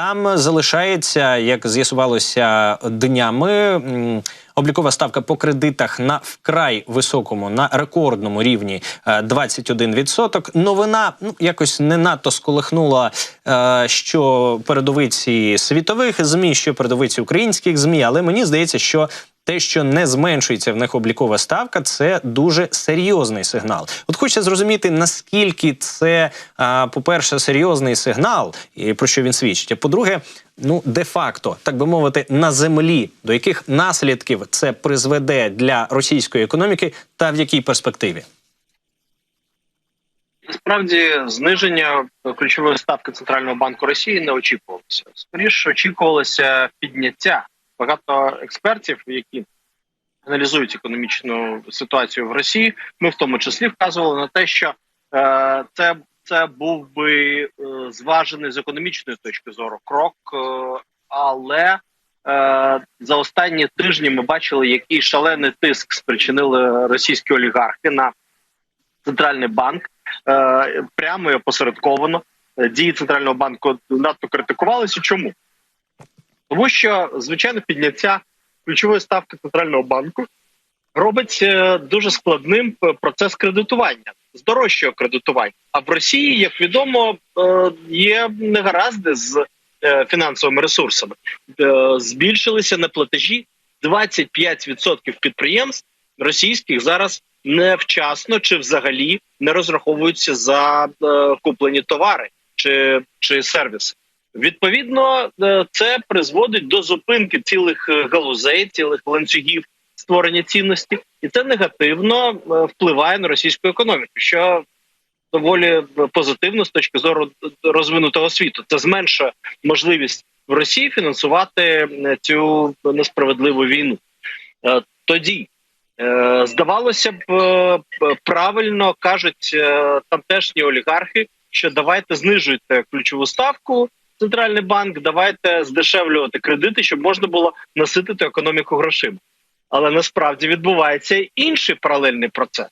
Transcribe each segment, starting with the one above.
там залишається, як з'ясувалося днями. Облікова ставка по кредитах на вкрай високому, на рекордному рівні е, 21%. Новина ну якось не надто сколихнула е, що передовиці світових змі, що передовиці українських змі. Але мені здається, що те, що не зменшується в них облікова ставка, це дуже серйозний сигнал. От хочеться зрозуміти, наскільки це, по-перше, серйозний сигнал, і про що він свідчить. А по-друге, ну де-факто, так би мовити, на землі, до яких наслідків це призведе для російської економіки, та в якій перспективі. Насправді зниження ключової ставки центрального банку Росії не очікувалося. Скоріше очікувалося підняття. Багато експертів, які аналізують економічну ситуацію в Росії, ми в тому числі вказували на те, що е, це це був би е, зважений з економічної точки зору крок, е, але е, за останні тижні ми бачили, який шалений тиск спричинили російські олігархи на центральний банк е, прямо і опосередковано. Дії центрального банку надто критикувалися. Чому? Тому що звичайно підняття ключової ставки центрального банку робить е, дуже складним процес кредитування, здорожчого кредитування. А в Росії, як відомо, е, є негаразди з е, фінансовими ресурсами. Е, Збільшилися неплатежі 25% підприємств російських зараз невчасно чи взагалі не розраховуються за е, куплені товари чи, чи сервіси. Відповідно, е, це призводить до зупинки цілих е, галузей, цілих ланцюгів створення цінності, і це негативно е, впливає на російську економіку, що доволі позитивно з точки зору розвинутого світу. Це зменшує можливість в Росії фінансувати цю несправедливу війну. Тоді здавалося б, правильно кажуть тамтешні олігархи, що давайте знижуйте ключову ставку. Центральний банк, давайте здешевлювати кредити, щоб можна було наситити економіку грошима. Але насправді відбувається інший паралельний процес.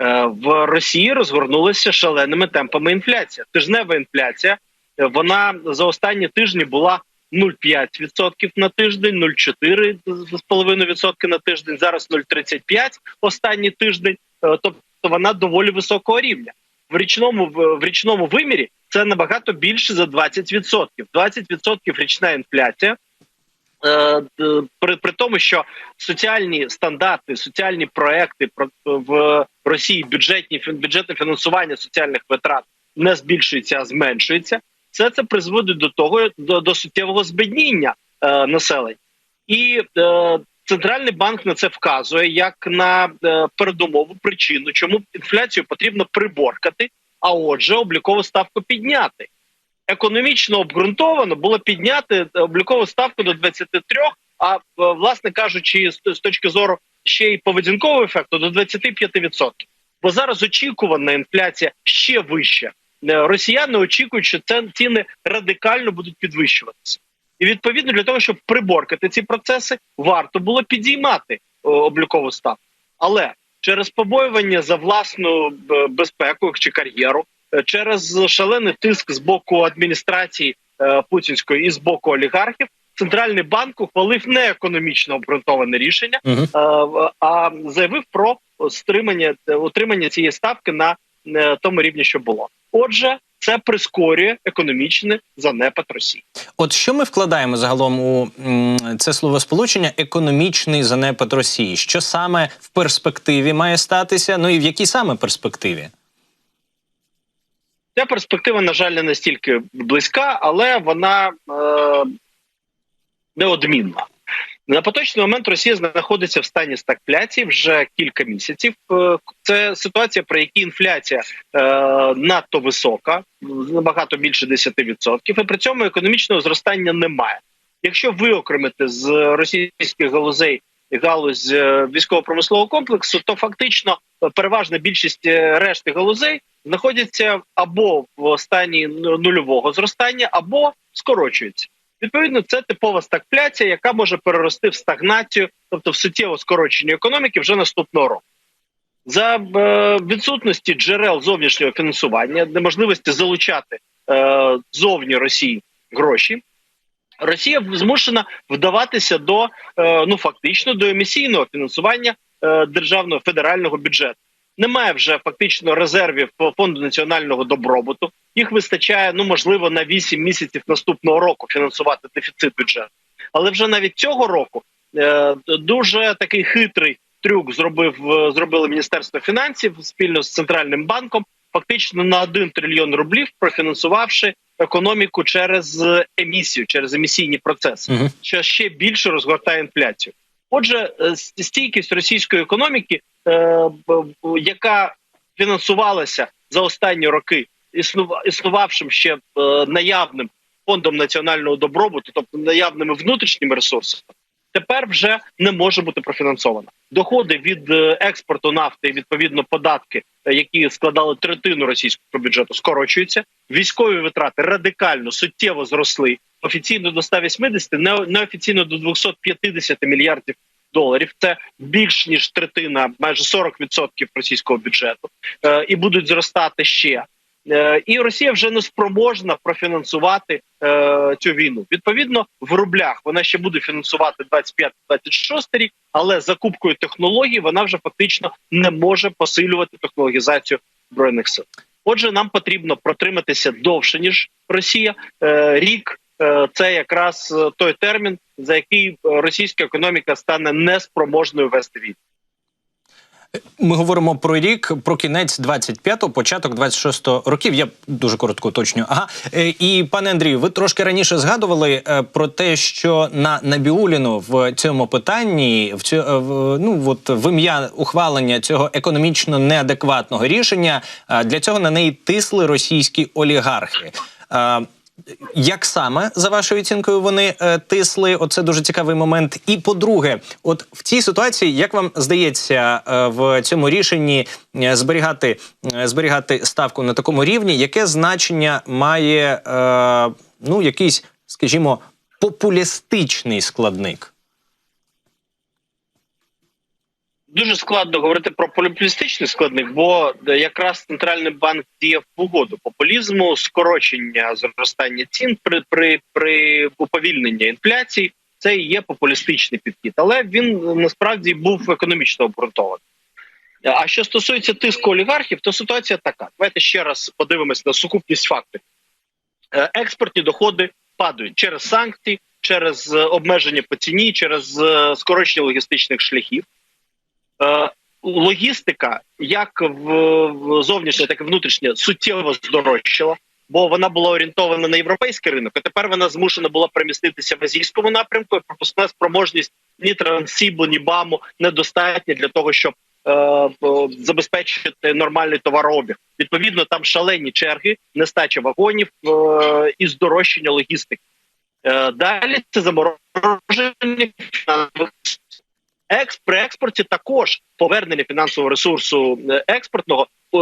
Е, В Росії розгорнулася шаленими темпами інфляція. Тижнева інфляція е, вона за останні тижні була 0,5% на тиждень, 0,4,5% на тиждень. Зараз 0,35% останній тиждень. Е, Тобто вона доволі високого рівня. В річному в річному вимірі це набагато більше за 20%. 20% річна інфляція. Е, При, при тому, що соціальні стандарти, соціальні проекти про- в Росії бюджетні бюджетне фінансування соціальних витрат не збільшується, а зменшується. Все це призводить до того до, до суттєвого збідніння е, населення, і е, центральний банк на це вказує як на е, передумову причину, чому інфляцію потрібно приборкати, а отже, облікову ставку підняти. Економічно обґрунтовано було підняти облікову ставку до 23, а е, власне кажучи, з, точки зору ще й поведінкового ефекту до 25%. Бо зараз очікувана інфляція ще вища. Е, Росіяни очікують, що ціни радикально будуть підвищуватися. І відповідно для того, щоб приборкати ці процеси, варто було підіймати облікову ставку. Але через побоювання за власну е, безпеку чи кар'єру, е, через шалений тиск з боку адміністрації е, путінської і з боку олігархів, центральний банк ухвалив не економічно обґрунтоване рішення, е, в- а заявив про стримання е, утримання цієї ставки на е, тому рівні, що було. Отже, це прискорює економічний занепад Росії. От що ми вкладаємо загалом у це словосполучення економічний занепад Росії? Що саме в перспективі має статися? Ну і в якій саме перспективі? Ця перспектива, на жаль, не настільки близька, але вона е, неодмінна. На поточний момент Росія знаходиться в стані стагфляції вже кілька місяців. Е, Це ситуація, при якій інфляція е, надто висока, набагато більше 10%, і при цьому економічного зростання немає. Якщо виокремити з російських галузей галузь е, військово-промислового комплексу, то фактично е, переважна більшість решти галузей знаходяться або в стані ну- нульового зростання, або скорочуються. Відповідно, це типова стагфляція, яка може перерости в стагнацію, тобто в суттєво скорочення економіки вже наступного року. За е, відсутності джерел зовнішнього фінансування, неможливості залучати е, зовні Росії гроші, Росія змушена вдаватися до е, ну фактично до емісійного фінансування е, державного федерального бюджету. Немає вже фактично резервів фонду національного добробуту. Їх вистачає ну можливо на 8 місяців наступного року фінансувати дефіцит бюджету. Але вже навіть цього року е, дуже такий хитрий трюк зробив е, зробили міністерство фінансів спільно з центральним банком. Фактично на 1 трильйон рублів профінансувавши економіку через е, емісію, через емісійні процеси, Мгм. що ще більше розгортає інфляцію. Отже, е, стійкість російської економіки, яка фінансувалася за останні роки, існува- існувавшим ще е, наявним фондом національного добробуту, тобто наявними внутрішніми ресурсами, тепер вже не може бути профінансована. Доходи від е, експорту нафти, відповідно, податки, е, які складали третину російського бюджету, скорочуються. Військові витрати радикально суттєво зросли. Офіційно до 180, не- неофіційно до 250 мільярдів доларів. Це більш ніж третина, майже 40% російського бюджету, Е, і будуть зростати ще. Е, І Росія вже не спроможна профінансувати е, цю війну. Відповідно, в рублях вона ще буде фінансувати 25-26 рік, але закупкою технологій вона вже фактично не може посилювати технологізацію збройних сил. Отже, нам потрібно протриматися довше ніж Росія. Е, Рік це якраз е, той термін, за який е, російська економіка стане неспроможною вести війну. Ми говоримо про рік, про кінець 25-го, початок 26-го років. Я дуже коротко уточнюю. Ага. Е, І пане Андрію, ви трошки раніше згадували е, про те, що на Набіуліну в цьому питанні, в цю, е, ну от в ім'я ухвалення цього економічно неадекватного рішення, е, для цього на неї тисли російські олігархи. Як саме за вашою оцінкою вони е, тисли? Оце дуже цікавий момент. І по-друге, от в цій ситуації, як вам здається, е, в цьому рішенні е, зберігати, е, зберігати ставку на такому рівні, яке значення має е, ну якийсь, скажімо, популістичний складник? Дуже складно говорити про популістичний складник, бо е, якраз центральний банк діє в угоду популізму, скорочення зростання цін при при, при уповільненні інфляції. Це і є популістичний підхід, але він е, насправді був економічно обґрунтований. Е, А що стосується тиску олігархів, то ситуація така: давайте ще раз подивимось на сукупність фактів. Експортні доходи падають через санкції, через обмеження по ціні, через скорочення логістичних шляхів. Е, логістика, як в, зовнішня, так і внутрішня, суттєво здорожчала, бо вона була орієнтована на європейський ринок, а тепер вона змушена була переміститися в азійському напрямку. і Пропускна спроможність ні Трансібу, ні БАМу недостатня для того, щоб е, забезпечити нормальний товарообіг. Відповідно, там шалені черги, нестача вагонів е, і здорожчання логістики. Е, далі це замороження фінансових Екс при експорті також повернення фінансового ресурсу е, експортного е,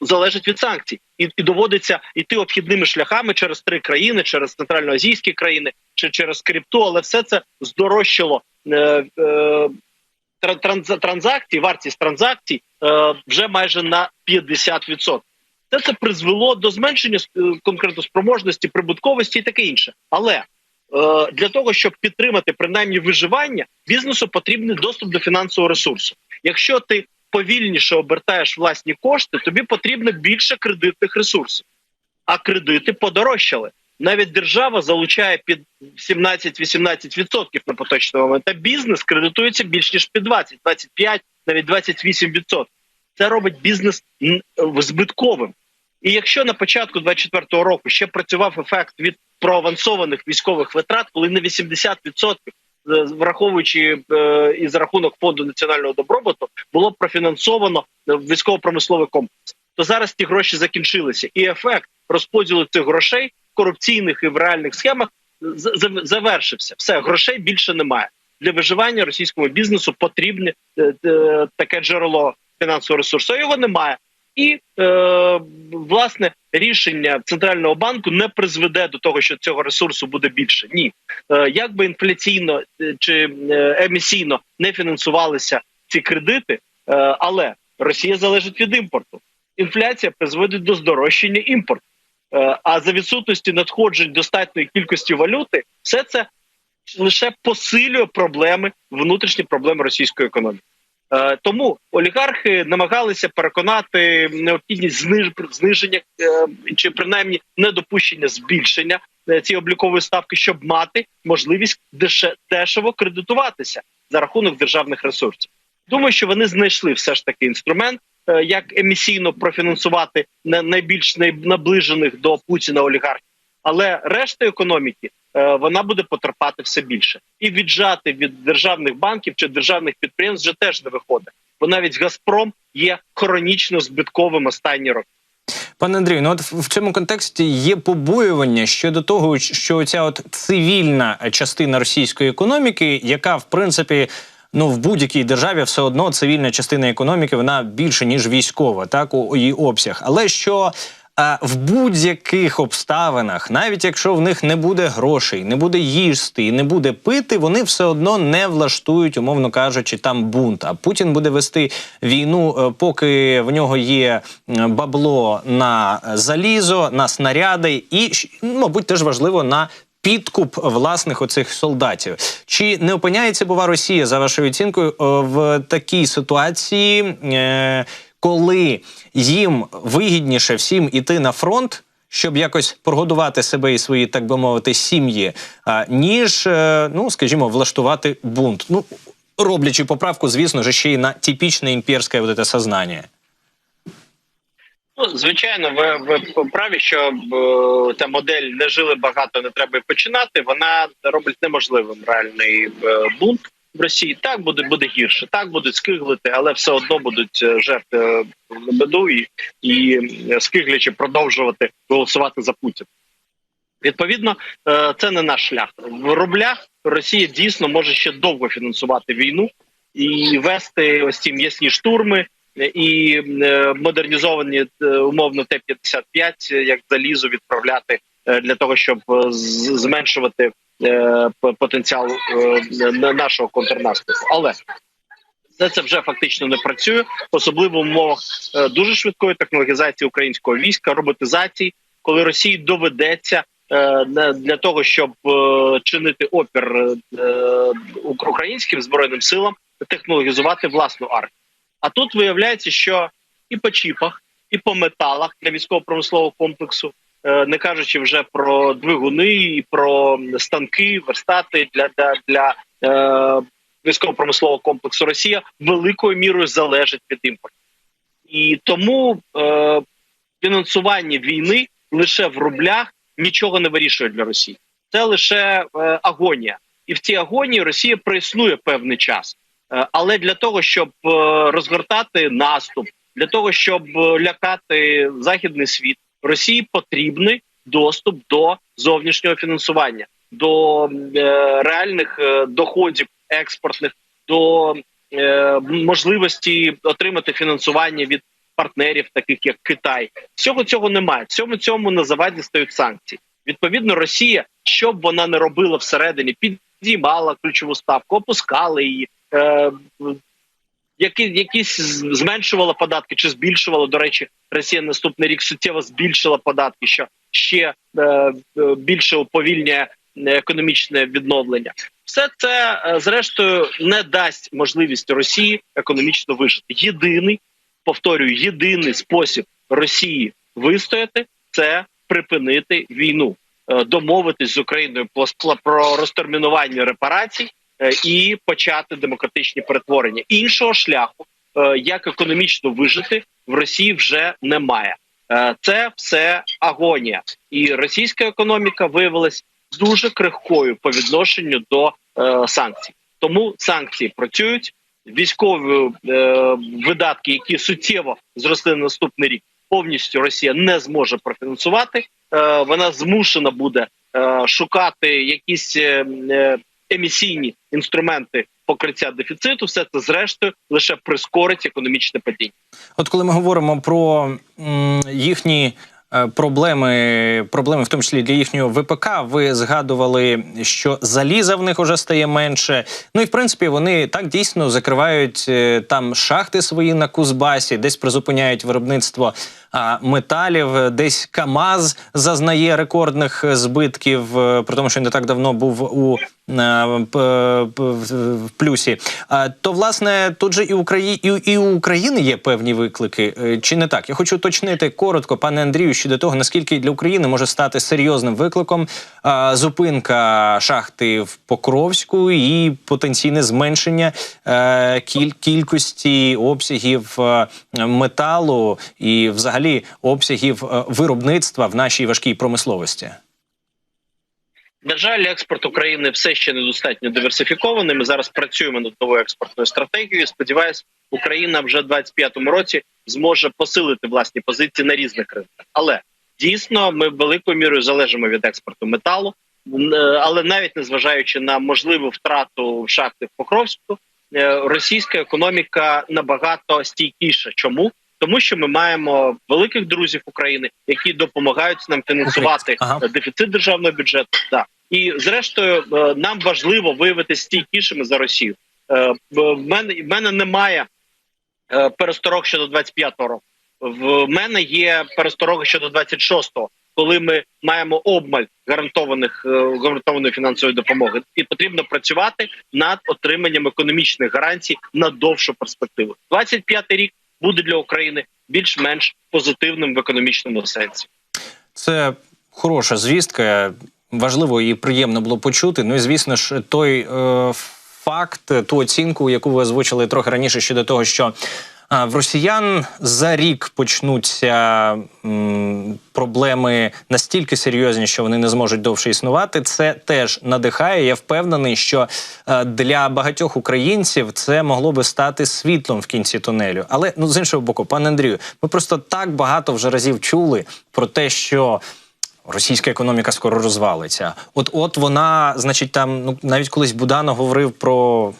залежить від санкцій, і, і доводиться йти обхідними шляхами через три країни, через центральноазійські країни чи через крипту, але все це здорожчало е, е, транз- транзакцій, вартість транзакцій е, вже майже на 50%. Це це призвело до зменшення е, конкретно спроможності, прибутковості і таке інше. Але для того, щоб підтримати принаймні виживання, бізнесу потрібний доступ до фінансового ресурсу. Якщо ти повільніше обертаєш власні кошти, тобі потрібно більше кредитних ресурсів. А кредити подорожчали. Навіть держава залучає під 17-18% на поточний момент. А бізнес кредитується більш ніж під 20, 25, навіть 28%. Це робить бізнес збитковим. І якщо на початку 24-го року ще працював ефект від проавансованих військових витрат, коли на 80%, е, враховуючи е, за рахунок фонду національного добробуту, було профінансовано е, військово-промисловий комплекс, то зараз ті гроші закінчилися, і ефект розподілу цих грошей корупційних і в реальних схемах з- завершився. Все грошей більше немає. Для виживання російському бізнесу потрібне е, е, таке джерело фінансового ресурсу. Його немає. І е, власне рішення центрального банку не призведе до того, що цього ресурсу буде більше. Ні, е, як би інфляційно е, чи е, емісійно не фінансувалися ці кредити, але Росія залежить від імпорту. Інфляція призводить до здорожчання імпорту. А за відсутності надходжень достатньої кількості валюти, все це лише посилює проблеми, внутрішні проблеми російської економіки. Е, Тому олігархи намагалися переконати необхідність зниж, зниження е, чи принаймні недопущення збільшення е, цієї облікової ставки, щоб мати можливість деше, дешево кредитуватися за рахунок державних ресурсів. Думаю, що вони знайшли все ж таки інструмент, як емісійно профінансувати на- найбільш най- наближених до Путіна олігархів. Але решта економіки вона буде потерпати все більше, і віджати від державних банків чи державних підприємств вже теж не виходить. Бо навіть Газпром є хронічно збитковим останні роки. Пане Андрію, ну от в цьому контексті є побоювання щодо того, що ця от цивільна частина російської економіки, яка в принципі. Ну, в будь-якій державі все одно цивільна частина економіки вона більше ніж військова, так у її обсяг. Але що а, в будь-яких обставинах, навіть якщо в них не буде грошей, не буде їсти і не буде пити, вони все одно не влаштують, умовно кажучи, там бунт. А Путін буде вести війну, е, поки в нього є е, бабло на залізо, на снаряди, і мабуть, теж важливо на. Підкуп власних оцих солдатів чи не опиняється бува Росія за вашою оцінкою е, в такій ситуації, коли їм вигідніше всім іти на фронт, щоб якось прогодувати себе і свої, так би мовити, сім'ї, ніж, е, ну скажімо, влаштувати бунт. Ну роблячи поправку, звісно ж, ще й на типічне імперське вот это сознання. Ну, звичайно, ви, ви праві, що е, та модель не жили багато, не треба починати. Вона робить неможливим реальний е, бунт в Росії. Так буде буде гірше, так будуть скиглити, але все одно будуть е, жерти беду і, і е, скиглячи продовжувати голосувати за Путіна. Відповідно, е, це не наш шлях. В рублях Росія дійсно може ще довго фінансувати війну і вести ось ці м'ясні штурми і е, модернізовані е, умовно Т-55, як залізо відправляти е, для того, щоб е, зменшувати е, потенціал е, нашого контрнаступу. Але це, це вже фактично не працює, особливо в умовах е, дуже швидкої технологізації українського війська, роботизації, коли Росії доведеться е, для того, щоб е, чинити опір е, українським збройним силам, технологізувати власну армію. А тут виявляється, що і по чіпах, і по металах для військово-промислового комплексу, е, не кажучи вже про двигуни і про станки, верстати для, для, для е, військово-промислового комплексу Росія великою мірою залежить від імпорту. І тому е, фінансування війни лише в рублях нічого не вирішує для Росії. Це лише е, агонія. І в цій агонії Росія проіснує певний час. Е, Але для того, щоб е, розгортати наступ, для того, щоб е, лякати західний світ, Росії потрібний доступ до зовнішнього фінансування, до е, реальних е, доходів експортних, до е, можливості отримати фінансування від партнерів, таких як Китай. Всього цього немає. Всьому цьому на заваді стають санкції. Відповідно, Росія, що б вона не робила всередині, підіймала ключову ставку, опускала її. Е, які, якісь зменшувала податки чи збільшувала. До речі, Росія наступний рік суттєво збільшила податки, що ще е, більше уповільнює е, економічне відновлення. Все це е, зрештою не дасть можливість Росії економічно вижити. Єдиний повторюю, єдиний спосіб Росії вистояти це припинити війну, Е, домовитись з Україною спла- про розтермінування репарацій і почати демократичні перетворення. Іншого шляху, е, як економічно вижити, в Росії вже немає. Е, Це все агонія, і російська економіка виявилась дуже крихкою по відношенню до е, санкцій. Тому санкції працюють. Військові е, видатки, які суттєво зросли на наступний рік, повністю Росія не зможе профінансувати. Е, вона змушена буде е, шукати якісь е, е, емісійні інструменти покриття дефіциту. Все це зрештою лише прискорить економічне падіння. От коли ми говоримо про їхні е, проблеми, проблеми, в тому числі для їхнього ВПК, ви згадували, що заліза в них уже стає менше. Ну і в принципі вони так дійсно закривають е, там шахти свої на Кузбасі, десь призупиняють виробництво металів. Десь Камаз зазнає рекордних е, збитків, е, при тому, що не так давно був у е, в плюсі. То власне тут же і Украї... і, у України є певні виклики. Е, Чи не так? Я хочу уточнити коротко, пане Андрію, щодо того, наскільки для України може стати серйозним викликом зупинка шахти в Покровську і потенційне зменшення е, кіль... кількості обсягів е, металу і, взагалі, обсягів е, виробництва в нашій важкій промисловості. На жаль, експорт України все ще недостатньо диверсифікований. Ми зараз працюємо над новою експортною стратегією. Сподіваюсь, Україна вже в 25-му році зможе посилити власні позиції на різних ринках. Але дійсно ми великою мірою залежимо від експорту металу. Е, Але навіть незважаючи на можливу втрату шахти в Покровську, е, російська економіка набагато стійкіша. Чому? Тому що ми маємо великих друзів України, які допомагають нам фінансувати Ага. дефіцит державного бюджету. Да. І зрештою, е, нам важливо виявити стійкішими за Росію. Е, В мене в мене немає е, пересторог щодо 25-го року. В мене є перестороги щодо 26-го, коли ми маємо обмаль гарантованих гарантованої фінансової допомоги, і потрібно працювати над отриманням економічних гарантій на довшу перспективу. 25-й рік буде для України більш-менш позитивним в економічному сенсі. Це хороша звістка. Важливо і приємно було почути. Ну і звісно ж, той е, факт, ту оцінку, яку ви озвучили трохи раніше щодо того, що в росіян за рік почнуться проблеми настільки серйозні, що вони не зможуть довше існувати. Це теж надихає. Я впевнений, що е, для багатьох українців це могло би стати світлом в кінці тунелю. Але ну з іншого боку, пане Андрію, ми просто так багато вже разів чули про те, що. Російська економіка скоро розвалиться. От, от вона, значить, там ну навіть колись Буданов говорив про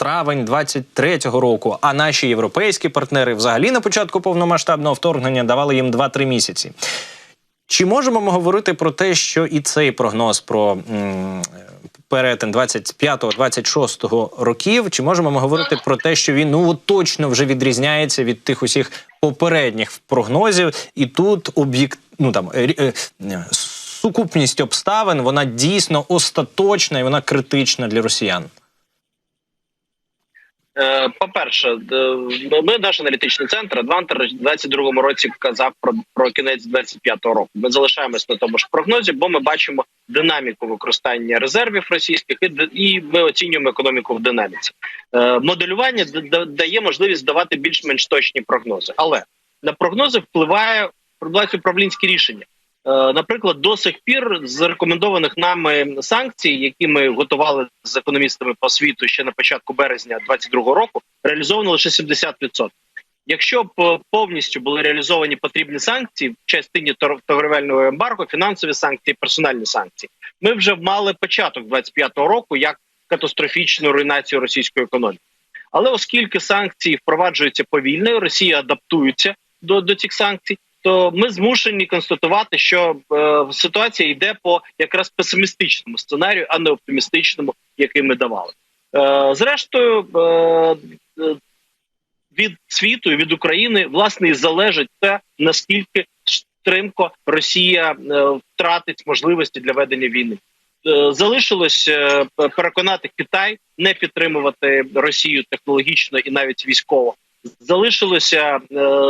травень 23-го року. А наші європейські партнери взагалі на початку повномасштабного вторгнення давали їм 2-3 місяці. Чи можемо ми говорити про те, що і цей прогноз про м, перетин 25-26 років, чи можемо ми говорити про те, що він ну точно вже відрізняється від тих усіх попередніх прогнозів, і тут об'єкт, ну там е, е, сукупність обставин вона дійсно остаточна і вона критична для росіян. Е, По-перше, е, ми наш аналітичний центр Адвантер у 22-му році казав про, про кінець 25-го року. Ми залишаємось на тому ж прогнозі, бо ми бачимо динаміку використання резервів російських і, і ми оцінюємо економіку в динаміці. Е, Моделювання дає можливість давати більш-менш точні прогнози, але на прогнози впливає впливають управлінські рішення. Е, Наприклад, до сих пір з рекомендованих нами санкцій, які ми готували з економістами по світу ще на початку березня 2022 року, реалізовано лише 70%. Якщо б е, повністю були реалізовані потрібні санкції в частині тор- торговельного ембарго, фінансові санкції, персональні санкції, ми вже мали початок 25-го року як катастрофічну руйнацію російської економіки. Але оскільки санкції впроваджуються повільно, Росія адаптується до, до цих санкцій, то ми змушені констатувати, що е, ситуація йде по якраз песимістичному сценарію, а не оптимістичному, який ми давали. Е, зрештою, е, е, від світу від України власне і залежить те, наскільки стрімко Росія е, втратить можливості для ведення війни. Е, Залишилось переконати Китай не підтримувати Росію технологічно і навіть військово. Залишилося е,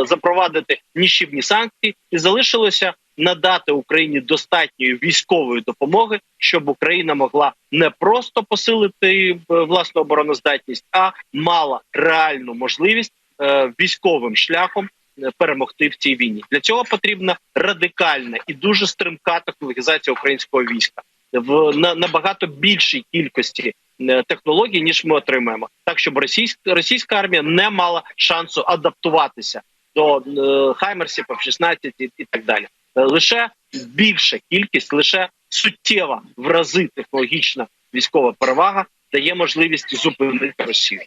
запровадити ніщівні санкції, і залишилося надати Україні достатньої військової допомоги, щоб Україна могла не просто посилити е, власну обороноздатність, а мала реальну можливість е, військовим шляхом перемогти в цій війні. Для цього потрібна радикальна і дуже стрімка технологізація українського війська в на набагато більшій кількості е, технологій, ніж ми отримаємо, так щоб російська російська армія не мала шансу адаптуватися до е, хаймерсів F-16 і, і так далі. Е, Лише більша кількість, лише суттєва в рази технологічна військова перевага дає можливість зупинити Росію.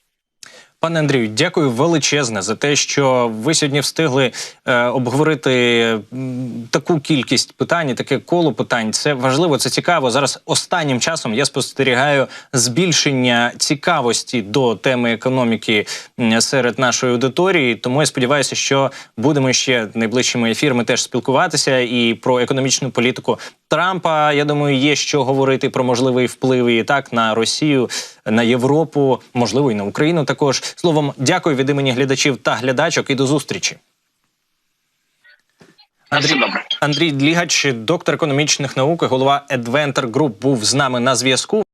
Пане Андрію, дякую величезне за те, що ви сьогодні встигли е, обговорити таку кількість питань, таке коло питань. Це важливо, це цікаво. Зараз останнім часом я спостерігаю збільшення цікавості до теми економіки серед нашої аудиторії. Тому я сподіваюся, що будемо ще найближчими ефірами теж спілкуватися і про економічну політику Трампа. Я думаю, є що говорити про можливий вплив і так на Росію, на Європу, можливо, і на Україну. Також словом, дякую від імені глядачів та глядачок і до зустрічі. Андрій. Андрій Длігач, доктор економічних наук, і голова Adventure Group, був з нами на зв'язку.